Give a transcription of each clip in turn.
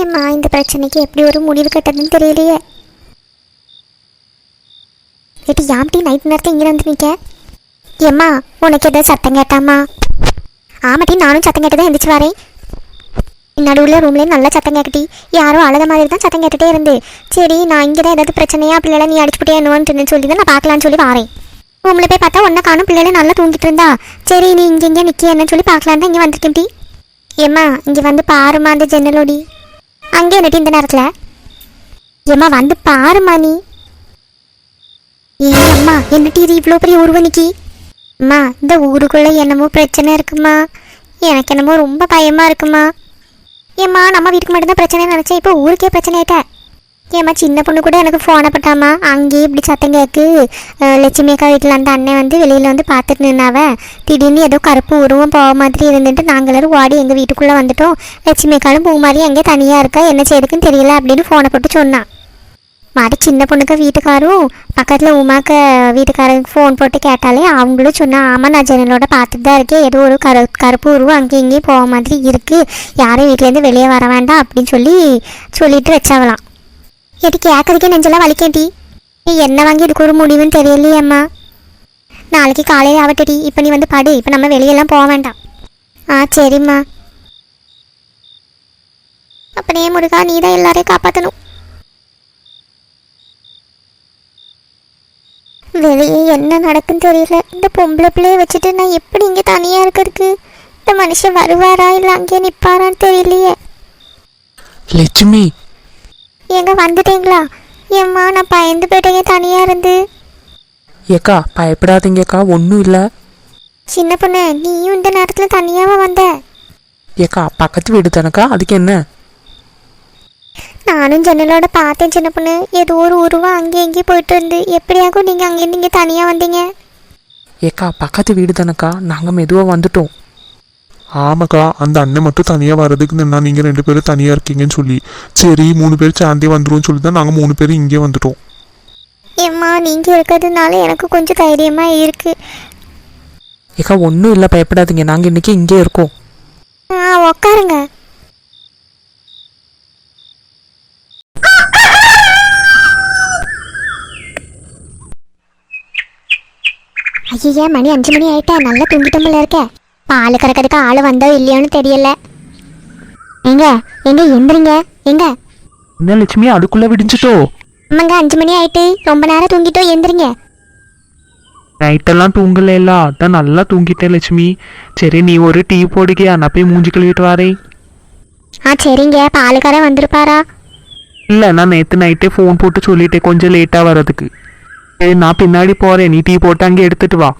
ஏம்மா இந்த பிரச்சனைக்கு எப்படி ஒரு முடிவு கட்டதுன்னு தெரியலையே. ஏட்டி யாம்டி நைட் நேரத்தை இங்கே வந்து நிற்க ஏம்மா உனக்கு ஏதாவது சத்தம் கேட்டாமா ஆமாட்டி நானும் சத்தம் கேட்டு தான் எந்திரிச்சு வரேன். நடுவில் ரூம்லேயே நல்லா சத்தம் கேட்டுட்டி யாரோ அழுத மாதிரி தான் சத்தம் கேட்டுட்டே இருந்து. சரி நான் இங்கே தான் ஏதாவது பிரச்சனையா பிள்ளைகளை நீ அடிச்சுட்டே என்னவான்னு சொல்லி தான் நான் பார்க்கலான்னு சொல்லி வரேன். ரூமில் போய் பார்த்தா ஒன்றை காணும் பிள்ளைகளை நல்லா தூங்கிட்டு இருந்தா. சரி நீ இங்கே இங்கே நிற்க என்னன்னு சொல்லி பார்க்கலான்னு தான் இங்கே வந்திருக்கேன் ஏம்மா இங்கே வந்து பாருமா அந்த ஜன்னலோடி. அங்கே நட்டி இந்த நேரத்தில். ஏம்மா வந்து பாருமா நீ. ஏ அம்மா என்னட்டி இது இவ்வளோ பெரிய உருவனிக்கு அம்மா இந்த ஊருக்குள்ளே என்னமோ பிரச்சனை இருக்குமா? எனக்கு என்னமோ ரொம்ப பயமா இருக்குமா? ஏம்மா நம்ம வீட்டுக்கு மட்டும்தான் பிரச்சனை நினச்சேன். இப்போ ஊருக்கே பிரச்சனை ஆயிட்டேன் ஏம்மா சின்ன பொண்ணு கூட எனக்கு ஃபோனை பட்டாமா அங்கேயே இப்படி சத்தம் கேட்கு. லட்சுமி அக்கா வீட்டில் அந்த அண்ணன் வந்து வெளியில் வந்து பார்த்துட்டு நின்னாவ. திடீர்னு ஏதோ கருப்பு உருவம் போக மாதிரி இருந்துட்டு நாங்கள் எல்லாரும் ஓடி எங்கள் வீட்டுக்குள்ளே வந்துட்டோம். லட்சுமி அக்காலும் பூ மாதிரி எங்கே தனியாக இருக்கா? என்ன செய்யுதுக்குன்னு தெரியல அப்படின்னு ஃபோனை போட்டு சொன்னான் மாதிரி சின்ன பொண்ணுக்கு வீட்டுக்காரும் பக்கத்தில் உமாக்க வீட்டுக்காரருக்கு ஃபோன் போட்டு கேட்டாலே அவங்களும் சொன்னால் ஆமாம் நான் ஜன்னலோட பார்த்துட்டு தான் இருக்கேன். ஏதோ ஒரு கரு கருப்பு உருவம் அங்கேயும் இங்கேயும் போக மாதிரி இருக்குது யாரும் வீட்டிலேருந்து வெளியே வர வேண்டாம் அப்படின்னு சொல்லி சொல்லிட்டு வச்சாவலாம் எது கேட்கறதுக்கே நெஞ்செல்லாம் வலிக்கேட்டி நீ என்ன வாங்கி இதுக்கு ஒரு முடிவுன்னு தெரியலையே அம்மா. நாளைக்கு காலையில் ஆகட்டடி. இப்போ நீ வந்து படு. இப்போ நம்ம வெளியெல்லாம் போக வேண்டாம். ஆ சரிம்மா. அப்படியே முருகா நீ தான் எல்லாரையும் காப்பாற்றணும் வெளியே என்ன நடக்குன்னு தெரியல. இந்த பொம்பளை பிள்ளைய வச்சுட்டு நான் எப்படி இங்கே தனியாக இருக்கிறதுக்கு? இந்த மனுஷன் வருவாரா இல்லை அங்கேயே நிற்பாரான்னு தெரியலையே. லட்சுமி எங்க வந்துட்டீங்களா? ஏம்மா நான் பயந்து போயிட்டேங்க தனியாக இருந்து. ஏக்கா பயப்படாதீங்கக்கா ஒன்றும் இல்லை. சின்ன பொண்ணு நீயும் இந்த நேரத்தில் தனியாவா வந்த? ஏக்கா பக்கத்து வீடு தானக்கா அதுக்கு என்ன? நானும் ஜன்னலோட பார்த்தேன் சின்ன பொண்ணு. ஏதோ ஒரு உருவம் அங்கே எங்கேயும் போயிட்டு இருந்து. எப்படியாக்கும் நீங்கள் அங்கேருந்து இங்கே தனியாக வந்தீங்க? ஏக்கா பக்கத்து வீடு தானக்கா நாங்கள் மெதுவாக வந்துட்டோம். ஆமாக்கா அந்த அண்ணன் மட்டும் தனியாக வர்றதுக்கு நின்னா நீங்கள் ரெண்டு பேரும் தனியாக இருக்கீங்கன்னு சொல்லி. சரி மூணு பேர் சேர்ந்தே வந்துருவோம்னு சொல்லி தான் நாங்கள் மூணு பேரும் இங்கே வந்துட்டோம். ஏம்மா நீங்கள் இருக்கிறதுனால எனக்கு கொஞ்சம் தைரியமாக இருக்குது ஏக்கா ஒன்றும் இல்லை பயப்படாதீங்க. நாங்கள் இன்றைக்கி இங்கே இருக்கோம். ஆ உக்காருங்க. ஐயா மணி அஞ்சு மணி ஆயிட்டா. நல்லா தூங்கிட்டோம்ல இருக்க. பால் கறக்கிறதுக்கு ஆள் வந்தோ இல்லையோன்னு தெரியல. எங்க எங்க எந்திரிங்க எங்க? என்ன லட்சுமி அதுக்குள்ளே விடிஞ்சிட்டோ? அம்மாங்க அஞ்சு மணி ஆயிட்டு. ரொம்ப நேரம் தூங்கிட்டோ எந்திரிங்க. நைட்டெல்லாம் தூங்கல அதான் நல்லா தூங்கிட்டேன் லட்சுமி. சரி நீ ஒரு டீ போடுகியா? நான் போய் மூஞ்சி கழுவிட்டு வரேன். ஆ சரிங்க. பாலுக்காரன் வந்திருப்பாரா? இல்லை நான் நேற்று நைட்டே ஃபோன் போட்டு சொல்லிட்டேன் கொஞ்சம் லேட்டாக வர்றதுக்கு. சரி நான் பின்னாடி போகிறேன் நீ டீ போட்டு அங்கே எடுத்துட்டு வா.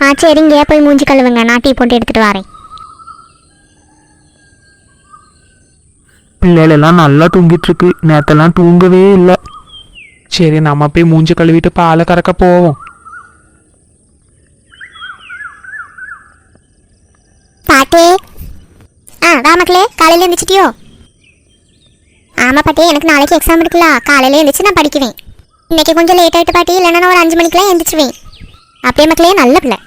ஆ சரிங்க. போய் மூஞ்சி கழுவுங்க. நான் டீ போட்டு எடுத்துட்டு வரேன். பிள்ளைகள் எல்லாம் நல்லா தூங்கிட்டு இருக்கு நேத்தெல்லாம் தூங்கவே இல்லை. சரி நம்ம போய் மூஞ்சி கழுவிட்டு பாலை கறக்க போவோம். பாட்டே. ஆ வா மக்களே. காலையில் எழுந்திரிச்சிட்டியோ ஆமாம் பாட்டி எனக்கு நாளைக்கு எக்ஸாம் இருக்குல்ல. காலையில் எழுந்திரிச்சு நான் படிக்குவேன். இன்னைக்கு கொஞ்சம் லேட் ஆகிட்டு பாட்டி. இல்லைன்னா நான் ஒரு அஞ்சு மணிக்கெலாம் எழுந்திரிச்சிருவேன் அப்படியே மக்களே நல்ல பிள்ளை.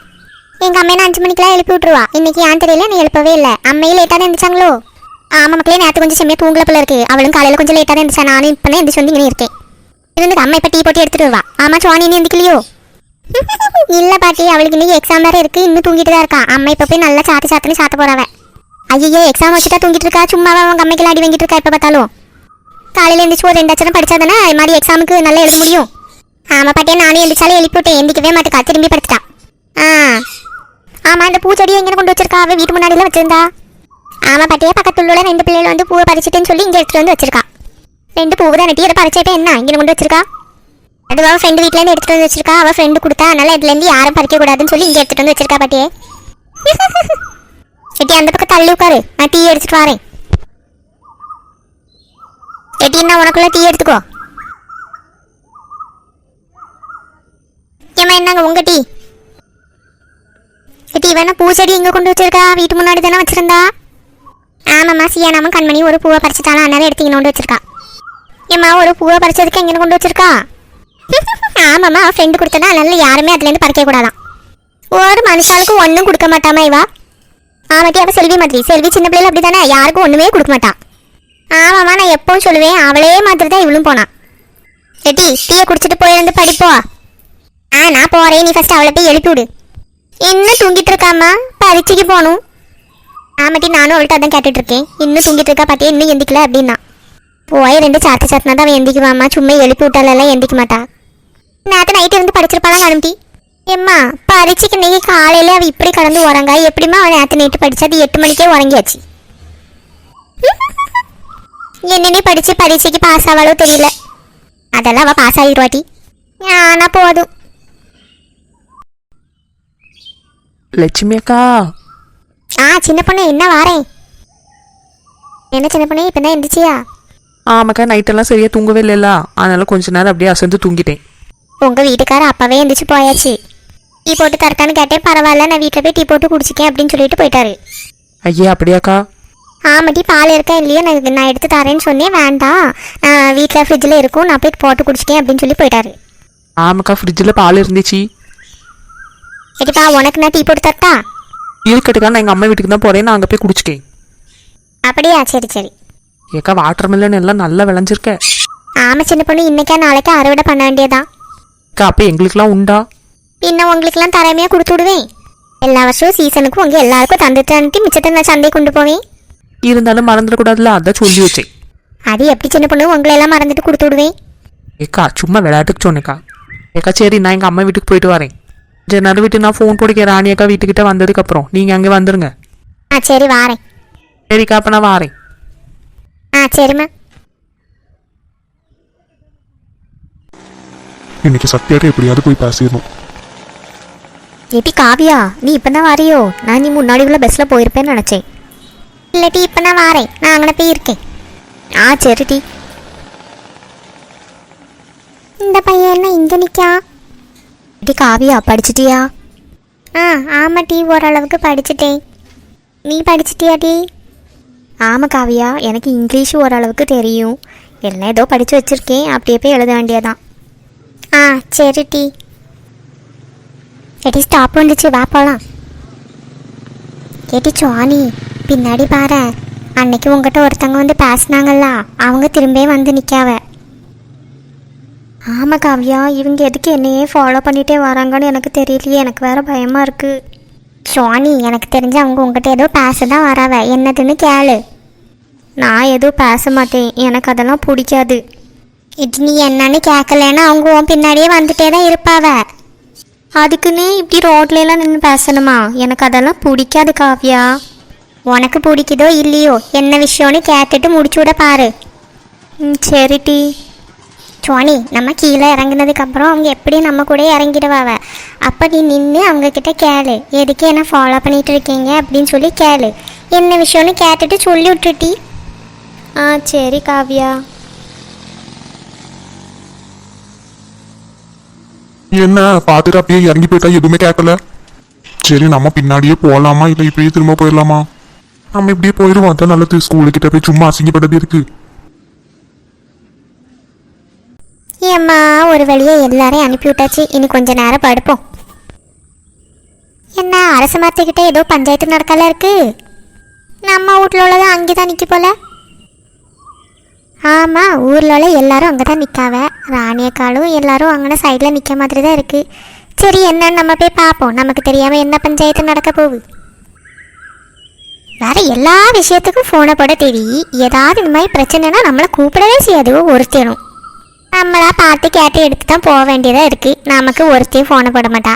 எங்கள் அம்மையை அஞ்சு மணிக்கெலாம் எழுப்பி விட்ருவா இன்னைக்கு ஏன் தெரியல நீ எழுப்பவே இல்லை. அம்மையும் லேட்டாக தான் எழுந்திரிச்சாங்களோ ஆமாம் மக்களே நேற்று கொஞ்சம் செம்மையாக தூங்கல பிள்ளை இருக்கு. அவளும் காலையில் கொஞ்சம் லேட்டாக தான் எழுந்திரிச்சா நானும் இப்போ தான் எந்திரிச்சு வந்து இங்கே இருக்கேன். இருந்து அம்மா இப்போ டீ போட்டு எடுத்துட்டு வருவா. ஆமாம் சுவாணி நீ எந்திக்கலையோ? இல்லை பாட்டி அவளுக்கு இன்னைக்கு எக்ஸாம் வேறு இருக்கு. இன்னும் தூங்கிட்டு தான் இருக்கா. அம்மா இப்போ போய் நல்லா சாத்து சாத்துன்னு சாத்த போகிறவன் ஐயோ எக்ஸாம் வச்சுட்டா தூங்கிட்டு இருக்கா? சும்மாவா அவங்க அம்மைக்கு அடி வாங்கிட்டு இருக்கா இப்போ பார்த்தாலும்? காலையில எழுந்திரிச்சு ஒரு ரெண்டு அச்சரம் படிச்சாதானே இது மாதிரி எக்ஸாமுக்கு நல்லா எழுத முடியும்? ஆமா பாட்டியா நானும் எந்திரிச்சாலே எழுப்பிவிட்டேன் எந்திக்கவே மாட்டேக்கா. திரும்பி படுத்துட்டா. ஆ. ஆமா இந்த பூச்செடியை எங்கே கொண்டு வச்சிருக்கா? அவ வீட்டு முன்னாடிலாம் வச்சிருந்தா. ஆமா பாட்டியா பக்கத்துல ரெண்டு பிள்ளைகள் வந்து பூவை பறிச்சிட்டுன்னு சொல்லி இங்க எடுத்துட்டு வந்து வச்சிருக்கா. ரெண்டு பூவு தான் நட்டி இதை பறிச்சிட்டு என்ன? இங்க கொண்டு வச்சிருக்கா? அதுவா ஃப்ரெண்டு வீட்டிலேருந்து எடுத்துட்டு வந்து வச்சிருக்கா. அவள் ஃப்ரெண்டு கொடுத்தா அதனால இதுலேருந்து யாரும் பறிக்க கூடாதுன்னு சொல்லி இங்கே எடுத்துட்டு வந்து வச்சிருக்கா பாட்டியே. எட்டி அந்த பக்கம் தள்ளி உட்காரு. நான் டீ எடுத்துட்டு வரேன். எட்டி என்ன உனக்குள்ள டீ எடுத்துக்கோ. ஏமா என்னங்க உங்க டீ? டீ வேணா பூச்செடி எங்க கொண்டு வச்சிருக்கா? வீட்டு முன்னாடி தானே வச்சிருந்தா? ஆமாம்மா சியானாம கண்மணி ஒரு பூவை பறிச்சுட்டாலும் அண்ணாவே எடுத்து இங்கே கொண்டு வச்சிருக்கா. ஏம்மா ஒரு பூவை பறிச்சதுக்கு எங்கே கொண்டு வச்சிருக்கா? ஆமாம்மா ஃப்ரெண்டு கொடுத்ததா அதனால யாருமே அதுலேருந்து பறிக்க கூடாதான். ஒரு மனுஷாளுக்கு ஒன்றும் கொடுக்க மாட்டாமா இவா? ஆமாட்டி அப்போ செல்வி மாதிரி. செல்வி சின்ன பிள்ளைல அப்படி தானே யாருக்கும் ஒன்றுமே கொடுக்க மாட்டான் ஆமாம்மா நான் எப்பவும் சொல்லுவேன். அவளே மாதிரி தான் இவளும் போனான் ரெட்டி டீயை குடிச்சிட்டு போயிருந்து படிப்போ ஆ நான் போறேன். நீ ஃபர்ஸ்ட் அவளை போய் எழுப்பி விடு. என்ன தூங்கிட்டு இருக்காமா பரீட்சைக்கு போகணும். ஆமாட்டி நானும் அவள்கிட்ட அதான் கேட்டுட்டு இருக்கேன். இன்னும் தூங்கிட்டு இருக்கா பாத்தியா? இன்னும் எந்திக்கல அப்படின்னா. போய் ரெண்டு சாத்து சாத்தினா தான் அவன் எந்திக்குவாம்மா சும்மா எழுப்பி விட்டாலெல்லாம் எந்திக்க மாட்டா. நேற்று நைட்டு இருந்து படிச்சிருப்பாளா கணும்டி எம்மா பரீட்சைக்கு இன்னைக்கு காலையில அவள் இப்படி கடந்து உறங்கா? எப்படிமா அவன் நேற்று நைட்டு படிச்சது எட்டு மணிக்கே உறங்கியாச்சு. என்னென்ன படிச்சு பரீட்சைக்கு பாஸ் ஆவாளோ தெரியல. அதெல்லாம் அவள் பாஸ் ஆகிடுவாட்டி ஆனா போதும். லட்சுமி அக்கா ஆ சின்ன பொண்ணு என்ன வாரேன். என்ன சின்ன பொண்ணு இப்போ தான் எந்திரிச்சியா? ஆமாக்கா நைட்டெல்லாம் சரியாக தூங்கவே இல்லைல்ல. அதனால கொஞ்ச நேரம் அப்படியே அசந்து தூங்கிட்டேன். உங்க வீட்டுக்காரர் அப்பவே எந்திரிச்சு போயாச்சு. டீ போட்டு தரட்டான்னு கேட்டேன். பரவாயில்ல நான் வீட்டில் போய் டீ போட்டு குடிச்சிக்கேன் அப்படின்னு சொல்லிட்டு போயிட்டாரு. ஐயா அப்படியாக்கா? ஆமாட்டி பால் இருக்கா இல்லையோ? நான் நான் எடுத்து தரேன்னு சொன்னேன். வேண்டாம். நான் வீட்டில் ஃப்ரிட்ஜில் இருக்கும். நான் போய் போட்டு குடிச்சிக்கேன் அப்படின்னு சொல்லி போயிட்டாரு. ஆமாக்கா ஃப்ரிட்ஜில் பால் இருந்துச்சு. எடிப்பா உனக்கு நான் டீ போட்டு தரட்டா? இருக்கட்டுக்கா நான் எங்கள் அம்மா வீட்டுக்கு தான் போகிறேன் நான் அங்கே போய் குடிச்சிக்கேன் அப்படியா சரி சரி. ஏக்கா வாட்டர் மெலன் எல்லாம் நல்லா விளைஞ்சிருக்க. ஆமாம் சின்ன பொண்ணு இன்னைக்கா நாளைக்கா அறுவடை பண்ண வேண்டியதான் அக்கா அப்போ எங்களுக்கெல்லாம் உண்டா? இன்னும் உங்களுக்குலாம் தரமையாக கொடுத்து விடுவேன். எல்லா வருஷம் சீசனுக்கும் உங்கள் எல்லாருக்கும் தந்துட்டு மிச்சத்தை நான் சந்தை கொண்டு போவேன். இருந்தாலும் மறந்துடக்கூடாதுல அதான் சொல்லி வச்சேன். அது எப்படி சின்ன பொண்ணு உங்களை எல்லாம் மறந்துட்டு கொடுத்து விடுவேன். ஏக்கா சும்மா விளையாட்டுக்கு சொன்னேக்கா. ஏக்கா சரி நான் எங்கள் அம்மா வீட்டுக்கு போயிட்டு வரேன். நேரம் விட்டு நான் ஃபோன் போடிக்க ராணி அக்கா வீட்டுக்கிட்ட வந்ததுக்கப்புறம். நீங்கள் அங்கே வந்துருங்க. ஆ சரி வாரேன். சரிக்கா அப்போ நான் வாரேன். ஆ சரிம்மா இன்னைக்கு சத்யாட்ட எப்படியாவது போய் பேசிடணும். ஏட்டி காவியா நீ இப்போ தான் வரையோ? நான் நீ முன்னாடி உள்ள பஸ்ஸில் போயிருப்பேன்னு நினச்சேன். இல்லாட்டி இப்போ நான் வாரேன். நான் அங்கே போய் இருக்கேன். ஆ சரி டி. இந்த பையன் என்ன இங்கே நிற்கா டி காவியா படிச்சிட்டியா? ஆ ஆமாம் டி ஓரளவுக்கு படிச்சிட்டேன். நீ படிச்சிட்டியா டி? ஆமாம் காவியா எனக்கு இங்கிலீஷ் ஓரளவுக்கு தெரியும். எல்லாம் ஏதோ படித்து வச்சுருக்கேன் அப்படியே போய் எழுத வேண்டியதான் ஆ சரி டி. எடி ஸ்டாப் வந்துச்சு வா போலாம். ஏடி சுவாணி பின்னாடி பாரு. அன்னைக்கு உங்ககிட்ட ஒருத்தவங்க வந்து பேசினாங்கல்ல அவங்க திரும்பியே வந்து நிற்காவ ஆமாம் காவ்யா இவங்க எதுக்கு என்னையே ஃபாலோ பண்ணிகிட்டே வராங்கன்னு எனக்கு தெரியலையே. எனக்கு வேற பயமாக இருக்குது சோனி எனக்கு தெரிஞ்சு அவங்க உங்ககிட்ட ஏதோ பேச தான் வராவ. என்னதுன்னு கேளு. நான் எதுவும் பேச மாட்டேன். எனக்கு அதெல்லாம் பிடிக்காது. இது நீ என்னன்னு கேட்கலன்னா அவங்க உன் பின்னாடியே வந்துட்டே தான் இருப்பாவ. அதுக்குன்னு இப்படி ரோட்லலாம் நின்று பேசணுமா? எனக்கு அதெல்லாம் பிடிக்காது காவ்யா. உனக்கு பிடிக்குதோ இல்லையோ என்ன விஷயம்னு கேட்டுட்டு முடிச்சு விட பாரு. ம் சரி டி. சுவாணி நம்ம கீழே இறங்குனதுக்கப்புறம் அவங்க எப்படி நம்ம கூட இறங்கிடுவாவ? அப்போ நீ நின்று அவங்கக்கிட்ட கேளு. எதுக்கு என்ன ஃபாலோ பண்ணிட்டு இருக்கீங்க அப்படின்னு சொல்லி கேளு. என்ன விஷயம்னு கேட்டுட்டு சொல்லி விட்டுட்டி. ஆ சரி காவ்யா. என்ன பார்த்துட்டு அப்படியே இறங்கி போயிட்டா எதுவுமே கேட்கல சரி நம்ம பின்னாடியே போகலாமா இல்லை இப்படியே திரும்ப போயிடலாமா? நம்ம இப்படியே போயிடுவோம் அதான் நல்லது. ஸ்கூலுக்கிட்ட போய் சும்மா அசிங்கப்பட்டது இருக்கு. ஏம்மா ஒரு வழியாக எல்லாரையும் அனுப்பி விட்டாச்சு இனி கொஞ்ச நேரம் படுப்போம். என்ன அரசு மரத்துக்கிட்ட ஏதோ பஞ்சாயத்து நடக்கல இருக்கு? நம்ம வீட்டில் உள்ளதும் அங்கே தான் நிற்க போல. ஆமாம் ஊரில் உள்ள எல்லாரும் அங்கே தான் நிற்காவ ராணியக்காலும் எல்லாரும் அங்கே சைடில் நிற்க மாதிரி தான் இருக்கு. சரி என்னன்னு நம்ம போய் பார்ப்போம் நமக்கு தெரியாமல் என்ன பஞ்சாயத்து நடக்க போகுது? வேற எல்லா விஷயத்துக்கும் ஃபோனை போட தெரியும் ஏதாவது இந்த மாதிரி பிரச்சனைனா நம்மளை கூப்பிடவே செய்யாது. ஒருத்தரும் நம்மளா பார்த்து கேட்டு எடுத்து தான் போக வேண்டியதாக இருக்குது நமக்கு ஒருத்தையும் ஃபோனை போட மாட்டா.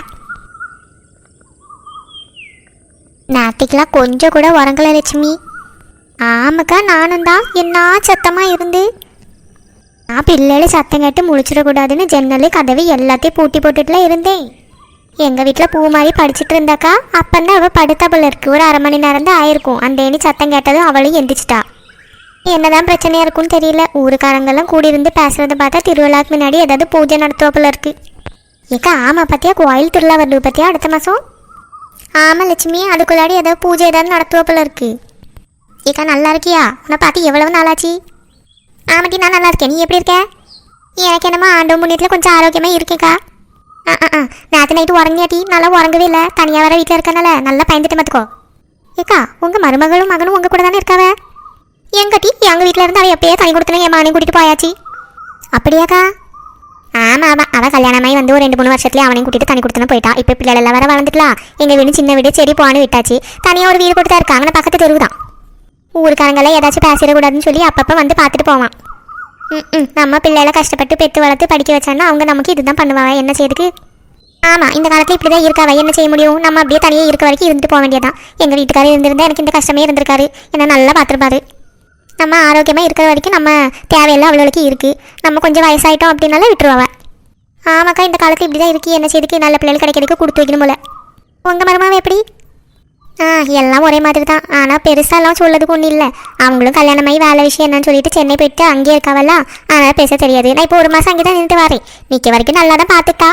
நேற்றுக்கெல்லாம் கொஞ்சம் கூட உறங்கல லட்சுமி. ஆமாக்கா நானும் தான் என்ன சத்தமாக இருந்து? நான் பிள்ளைகள் சத்தம் கேட்டு முழிச்சிடக்கூடாதுன்னு ஜன்னல் கதவு எல்லாத்தையும் பூட்டி போட்டுட்டுலாம் இருந்தேன். எங்கள் வீட்டில் பூ மாதிரி படிச்சுட்டு இருந்தாக்கா அப்பந்தான் அவள் படுத்தா போல இருக்கு. ஒரு அரை மணி நேரம் தான் ஆயிருக்கும். அந்த ஏணி சத்தம் கேட்டதும் அவளும் எந்திரிச்சிட்டா. என்னதான் பிரச்சனையா இருக்கும்னு தெரியல. ஊருக்காரங்கெல்லாம் கூடியிருந்து பேசுறத பார்த்தா திருவிழாக்கு முன்னாடி ஏதாவது பூஜை நடத்துவாப்புல இருக்கு. ஏக்கா ஆமா பாத்தியா? கோயில் திருவிழா வருது பாத்தியா அடுத்த மாசம்? ஆமா லட்சுமி அதுக்குள்ளாடி ஏதாவது பூஜை ஏதாவது நடத்துவாப்புல இருக்கு. ஏக்கா நல்லா இருக்கியா? உன்னை பார்த்து எவ்வளவு நாளாச்சு? ஆமாட்டி நான் நல்லா இருக்கேன். நீ எப்படி இருக்க? எனக்கு என்னமோ ஆண்டு முன்னேட்டில் கொஞ்சம் ஆரோக்கியமாக இருக்கேக்கா. ஆ ஆ ஆ. நேற்று நைட்டு உறங்கியாட்டி நல்லா உறங்கவே இல்லை. தனியாக வர வீட்டில் இருக்கனால நல்லா பயந்துட்டு மாத்துக்கோ ஏக்கா உங்கள் மருமகளும் மகனும் உங்கள் கூட தானே இருக்காவ? எங்கட்டி எங்கள் வீட்டில் இருந்து அவள் எப்பயே தனி கொடுத்தன என் மகனையும் கூட்டிகிட்டு போயாச்சு. அப்படியாக்கா? ஆமாம் ஆமாம் அவள் கல்யாணமாய் வந்து ஒரு ரெண்டு மூணு வருஷத்துலேயே அவனையும் கூட்டிகிட்டு தனி கொடுத்தன போயிட்டான் இப்போ பிள்ளைகள் எல்லாம் வர வளர்ந்துக்கலாம் எங்கள் வீடு சின்ன வீடு சரி போன்னு விட்டாச்சு. தனியாக ஒரு வீடு கொடுத்தா இருக்காங்க. பக்கத்து தெருவு தான் ஊருக்காரங்கெல்லாம் ஏதாச்சும் பேசிடக்கூடாதுன்னு சொல்லி அப்பப்போ வந்து பார்த்துட்டு போவான். ம் ம். நம்ம பிள்ளைகளை கஷ்டப்பட்டு பெற்று வளர்த்து படிக்க வச்சான்னா அவங்க நமக்கு இதுதான் பண்ணுவாங்க. என்ன செய்யுதுக்கு ஆமாம் இந்த காலத்தில் இப்படி தான் இருக்காவ. என்ன செய்ய முடியும்? நம்ம அப்படியே தனியாக இருக்க வரைக்கும் இருந்துட்டு போக வேண்டியதான் எங்கள் வீட்டுக்காரர் இருந்திருந்தா எனக்கு இந்த கஷ்டமே இருந்திருக்காரு என்ன நல்லா பார்த்துருப்பாரு. நம்ம ஆரோக்கியமாக இருக்கிற வரைக்கும் நம்ம தேவையெல்லாம் அவ்வளோக்கு இருக்குது நம்ம கொஞ்சம் வயசாயிட்டோம் அப்படின்னால விட்டுருவாவ ஆமாக்கா இந்த காலத்தில் இப்படி தான் இருக்குது என்ன செய்யுதுக்கு நல்ல பிள்ளைகள் கிடைக்கிறதுக்கு கொடுத்து வைக்கணும் போல. உங்கள் மருமாவை எப்படி? ஆ எல்லாம் ஒரே மாதிரி தான் ஆனால் பெருசாலாம் சொல்லதுக்கு ஒன்றும் இல்லை. அவங்களும் கல்யாணமாகி வேலை விஷயம் என்னன்னு சொல்லிட்டு சென்னை போயிட்டு அங்கேயே இருக்காவல்ல. அதனால் பேச தெரியாது. நான் இப்போ ஒரு மாதம் அங்கே தான் நின்று வரேன். நிற்க வரைக்கும் நல்லா தான் பார்த்துட்டா.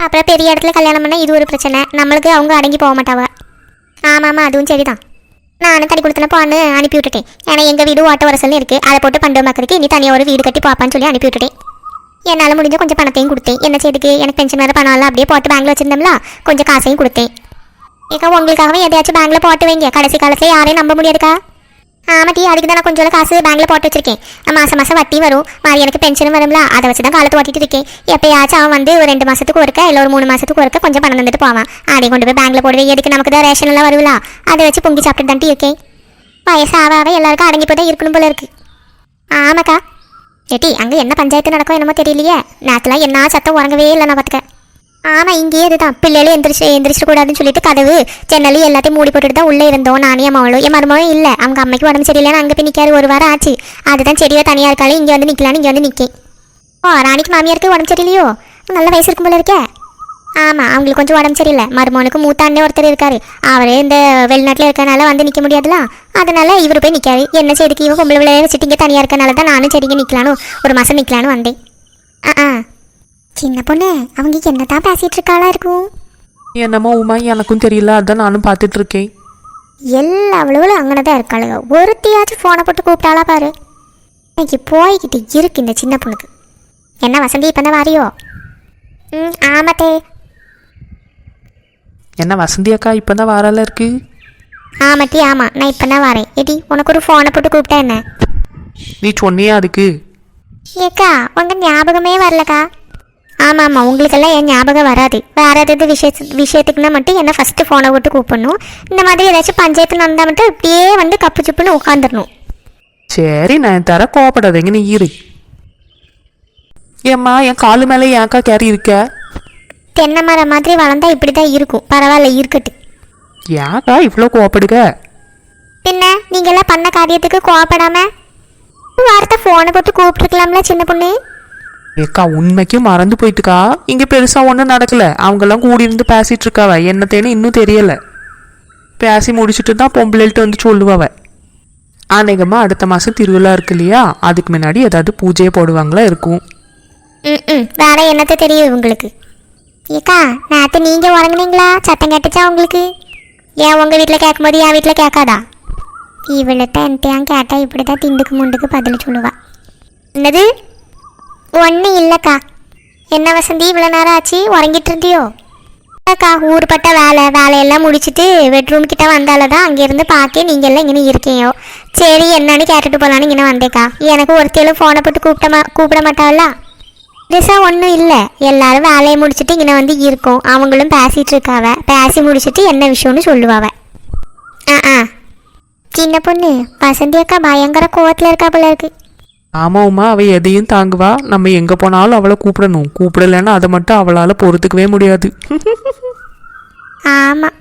அப்புறம் பெரிய இடத்துல கல்யாணம் பண்ணால் இது ஒரு பிரச்சனை. நம்மளுக்கு அவங்க அடங்கி போக மாட்டாவா. ஆமாம் அதுவும் சரிதான். நானும் தடி கொடுத்தன போன்னு அனுப்பி விட்டுட்டேன். ஏன்னா எங்கள் வீடு ஓட்ட வரசல்னு இருக்குது அதை போட்டு பண்டு மக்களுக்கு இனி தனியாக ஒரு வீடு கட்டி பார்ப்பான்னு சொல்லி அனுப்பி விட்டுட்டேன். என்னால் முடிஞ்ச கொஞ்சம் பணத்தையும் கொடுத்தேன். என்ன செய்துக்கு? எனக்கு பென்ஷன் வேறு பணம் எல்லாம் அப்படியே போட்டு பேங்கில் வச்சிருந்தோம்ல கொஞ்சம் காசையும் கொடுத்தேன். ஏக்கா உங்களுக்காகவே எதையாச்சும் பேங்கில் போட்டு வைங்க. கடைசி காலத்தில் யாரையும் நம்ப முடியாதுக்கா. ஆமாட்டி அதுக்கு தான் நான் கொஞ்சம் காசு பேங்க்ல போட்டு வச்சிருக்கேன். மாசம் மாசம் வட்டி வரும். மாதிரி எனக்கு பென்ஷனும் வரும்ல அதை வச்சு தான் காலத்து ஓட்டிட்டு இருக்கேன். எப்பயாச்சும் அவன் வந்து ஒரு ரெண்டு மாசத்துக்கு ஒருக்க இல்லை ஒரு மூணு மாசத்துக்கு ஒருக்க கொஞ்சம் பணம் தந்துட்டு போவான். அதையும் கொண்டு போய் பேங்க்ல போடுவேன். எதுக்கு நமக்கு தான் ரேஷன் எல்லாம் வருவா அதை வச்சு பொங்கி சாப்பிட்டு தான்ட்டு இருக்கேன். வயசு ஆக எல்லாருக்கும் அடங்கி போய் தான் இருக்கணும் போல இருக்கு. ஆமாக்கா. ஏட்டி அங்கே என்ன பஞ்சாயத்து நடக்கும் என்னமோ தெரியலையே. நேரத்தில் என்ன சத்தம் உறங்கவே இல்லை நான் பார்த்துக்க ஆமாம் இங்கேயே இதுதான் பிள்ளைகளும் எந்திரிச்சு எந்திரிச்சிட கூடாதுன்னு சொல்லிட்டு கதவு ஜன்னலு எல்லாத்தையும் மூடி போட்டுட்டு தான் உள்ளே இருந்தோம் நானே என் என் மருமகளும் இல்லை. அவங்க அம்மைக்கு உடம்பு சரியில்லைன்னு அங்கே போய் நிற்காரு ஒரு வாரம் ஆச்சு. அதுதான் செடியோ தனியாக இருக்காளே இங்கே வந்து நிற்கலான்னு இங்கே வந்து நிற்கேன் ஓ ராணிக்கு மாமியாருக்கு உடம்பு சரியில்லையோ? நல்ல வயசு இருக்கும் போல இருக்கே. ஆமாம் அவங்களுக்கு கொஞ்சம் உடம்பு சரியில்லை. மருமகனுக்கு மூத்தாண்டே ஒருத்தர் இருக்காரு. அவரே இந்த வெளிநாட்டில் இருக்கனால வந்து நிற்க முடியாதுல. அதனால இவர் போய் நிற்காரு என்ன செய்துக்கு இவன் பொம்பளை விளையாட வச்சுட்டு இங்கே தனியாக இருக்கனால தான் நானும் சரிங்க நிற்கலான்னு ஒரு மாதம் நிற்கலான்னு வந்தேன். ஆ ஆ. சின்ன பொண்ணு அவங்க என்ன தான் பேசிகிட்டு இருக்காளா இருக்கும்? என்னமோ உமா எனக்கும் தெரியல. அதான் நானும் பார்த்துட்டு இருக்கேன். எல்லா அவ்வளவு அங்கே தான் இருக்காளுங்க. ஒருத்தியாச்சும் ஃபோனை போட்டு கூப்பிட்டாளா பாரு. இன்னைக்கு போய்கிட்டு இருக்கு இந்த சின்ன பொண்ணுக்கு. என்ன வசந்தி இப்போ தான் வாரியோ? ம் ஆமாத்தே என்ன வசந்தி அக்கா இப்போ தான் வாரால இருக்கு? ஆமாட்டி ஆமாம் நான் இப்போ தான் வரேன். எடி உனக்கு ஒரு ஃபோனை போட்டு கூப்பிட்டேன் என்ன? நீ சொன்னியா அதுக்கு? ஏக்கா உங்கள் ஞாபகமே வரலக்கா. ஆமாம் ஆமாம் உங்களுக்கெல்லாம் என் ஞாபகம் வராது. வேற ஏதாவது விஷய விஷயத்துக்குன்னா மட்டும் என்ன ஃபஸ்ட்டு ஃபோனை போட்டு கூப்பிடணும். இந்த மாதிரி ஏதாச்சும் பஞ்சாயத்து நடந்தால் மட்டும் இப்படியே வந்து கப்பு சுப்புன்னு உட்காந்துடணும் சரி நான் தர கோவப்படாதீங்க நீ இரு. ஏம்மா என் காலு மேலே ஏன்க்கா கேரி இருக்க? தென்னை மரம் மாதிரி வளர்ந்தா இப்படி தான் இருக்கும். பரவாயில்ல இருக்கட்டு ஏன்க்கா இவ்வளோ கோவப்படுக? பின்ன நீங்க எல்லாம் பண்ண காரியத்துக்கு கோவப்படாம? வார்த்தை ஃபோனை போட்டு கூப்பிட்டுருக்கலாம்ல சின்ன பொண்ணு? ஏக்கா உண்மைக்கும் மறந்து போயிட்டுக்கா. இங்க பெருசா ஒன்றும் நடக்கல. அவங்கெல்லாம் கூடி இருந்து பேசிட்டு இருக்காவ. என்னத்தேன்னு இன்னும் தெரியல. பேசி முடிச்சுட்டு தான் பொம்பளைகிட்ட வந்து சொல்லுவாவ. அநேகமா அடுத்த மாசம் திருவிழா இருக்கு இல்லையா? அதுக்கு முன்னாடி ஏதாவது பூஜையை போடுவாங்களா இருக்கும். ம் ம். வேற என்னத்த தெரியும் உங்களுக்கு ஏக்கா நேற்று நீங்க உறங்குனீங்களா சத்தம் கேட்டுச்சா உங்களுக்கு? ஏன் உங்க வீட்டில் கேட்கும்போது என் வீட்டில் கேட்காதா? இவள்கிட்ட என்கிட்ட கேட்டால் இப்படி தான் திண்டுக்கு முண்டுக்கு பதில் சொல்லுவா. என்னது? ஒன்றும் இல்லைக்கா. என்ன வசந்தி இவ்வளோ நேரம் ஆச்சு? உறங்கிட்டு இருந்தியோ? அக்கா ஊர்பட்ட வேலை வேலையெல்லாம் முடிச்சிட்டு பெட்ரூம் கிட்ட வந்தால தான் அங்கேருந்து பார்க்க நீங்கள் எல்லாம் இங்கே இருக்கீங்க. சரி என்னன்னு கேட்டுட்டு போகலான்னு இங்கே வந்தேக்கா. எனக்கு ஒருத்தையிலும் ஃபோனை போட்டு கூப்பிட்ட மா கூப்பிட மாட்டாள? பெருசாக ஒன்றும் இல்லை. எல்லாரும் வேலையை முடிச்சுட்டு இங்கே வந்து இருக்கோம். அவங்களும் பேசிகிட்டு இருக்காவ. பேசி முடிச்சுட்டு என்ன விஷயம்னு சொல்லுவாவ. ஆ ஆ. சின்ன பொண்ணு வசந்தி அக்கா பயங்கர கோவத்தில் இருக்கா போல இருக்குது ஆமாம்மா அவள் எதையும் தாங்குவா. நம்ம எங்கே போனாலும் அவளை கூப்பிடணும். கூப்பிடலைன்னா அதை மட்டும் அவளால் பொறுத்துக்கவே முடியாது. ஆமாம்